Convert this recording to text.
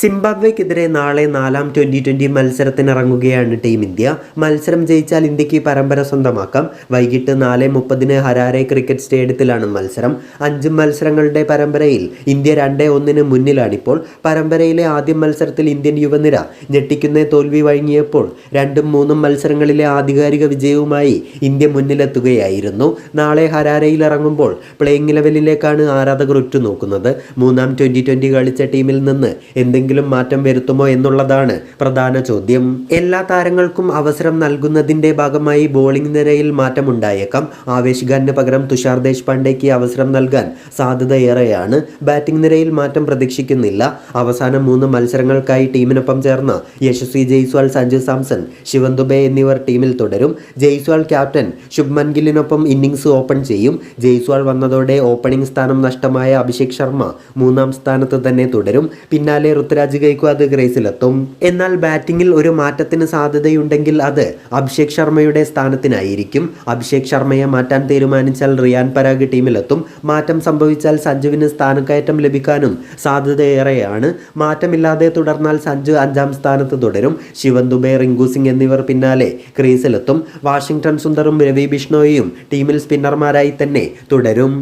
സിംബാബ്വെക്കെതിരെ നാളെ നാലാം twenty twenty മത്സരത്തിനിറങ്ങുകയാണ് ടീം ഇന്ത്യ. മത്സരം ജയിച്ചാൽ ഇന്ത്യയ്ക്ക് പരമ്പര സ്വന്തമാക്കാം. വൈകിട്ട് നാല് മുപ്പതിന് ഹരാരെ ക്രിക്കറ്റ് സ്റ്റേഡിയത്തിലാണ് മത്സരം. അഞ്ച് മത്സരങ്ങളുടെ പരമ്പരയിൽ ഇന്ത്യ രണ്ട് ഒന്നിന് മുന്നിലാണിപ്പോൾ. പരമ്പരയിലെ ആദ്യ മത്സരത്തിൽ ഇന്ത്യൻ യുവനിര ഞെട്ടിക്കുന്ന തോൽവി വഴങ്ങിയപ്പോൾ രണ്ടും മൂന്നും മത്സരങ്ങളിലെ ആധികാരിക വിജയവുമായി ഇന്ത്യ മുന്നിലെത്തുകയായിരുന്നു. നാളെ ഹരാരയിൽ ഇറങ്ങുമ്പോൾ പ്ലേയിങ് ലെവലിലേക്കാണ് ആരാധകർ ഉറ്റുനോക്കുന്നത്. മൂന്നാം ട്വന്റി ട്വന്റി കളിച്ച ടീമിൽ നിന്ന് എന്തെങ്കിലും മാറ്റം വരുത്തുമോ എന്നുള്ളതാണ് പ്രധാന ചോദ്യം. എല്ലാ താരങ്ങൾക്കും അവസരം നൽകുന്നതിന്റെ ഭാഗമായി ബോളിംഗ് നിരയിൽ മാറ്റമുണ്ടായേക്കാം. ആവേശ് ഖാന് പകരം തുഷാർ ദേശ്പാണ്ഡേക്ക് അവസരം നൽകാൻ സാധ്യത ഏറെയാണ് ബാറ്റിംഗ് നിരയിൽ മാറ്റം പ്രതീക്ഷിക്കുന്നില്ല. അവസാന മൂന്ന് മത്സരങ്ങൾക്കായി ടീമിനൊപ്പം ചേർന്ന യശസ്വി ജയ്സ്വാൾ സഞ്ജു സാംസൺ ശിവൻ ദുബെ എന്നിവർ ടീമിൽ തുടരും. ജയ്സ്വാൾ ക്യാപ്റ്റൻ ശുഭ്മൻ ഗില്ലിനൊപ്പം ഇന്നിംഗ്സ് ഓപ്പൺ ചെയ്യും. ജയ്സ്വാൾ വന്നതോടെ ഓപ്പണിംഗ് സ്ഥാനം നഷ്ടമായ അഭിഷേക് ശർമ്മ മൂന്നാം സ്ഥാനത്ത് തന്നെ തുടരും. പിന്നാലെ ഋതുരാജ് അത് ക്രൈസിലെത്തും എന്നാൽ ബാറ്റിംഗിൽ ഒരു മാറ്റത്തിന് സാധ്യതയുണ്ടെങ്കിൽ അത് അഭിഷേക് ശർമ്മയുടെ സ്ഥാനത്തിനായിരിക്കും. അഭിഷേക് ശർമ്മയെ മാറ്റാൻ തീരുമാനിച്ചാൽ റിയാൻ പരാഗ് ടീമിലെത്തും. മാറ്റം സംഭവിച്ചാൽ സഞ്ജുവിന് സ്ഥാനക്കയറ്റം ലഭിക്കാനും സാധ്യതയേറെയാണ്. മാറ്റമില്ലാതെ തുടർന്നാൽ സഞ്ജു അഞ്ചാം സ്ഥാനത്ത് തുടരും. ശിവൻ ദുബെ റിങ്കു സിംഗ് എന്നിവർ പിന്നാലെ ക്രീസിലെത്തും. വാഷിംഗ്ടൺ സുന്ദറും രവി ബിഷ്ണോയും ടീമിൽ സ്പിന്നർമാരായി തന്നെ തുടരും.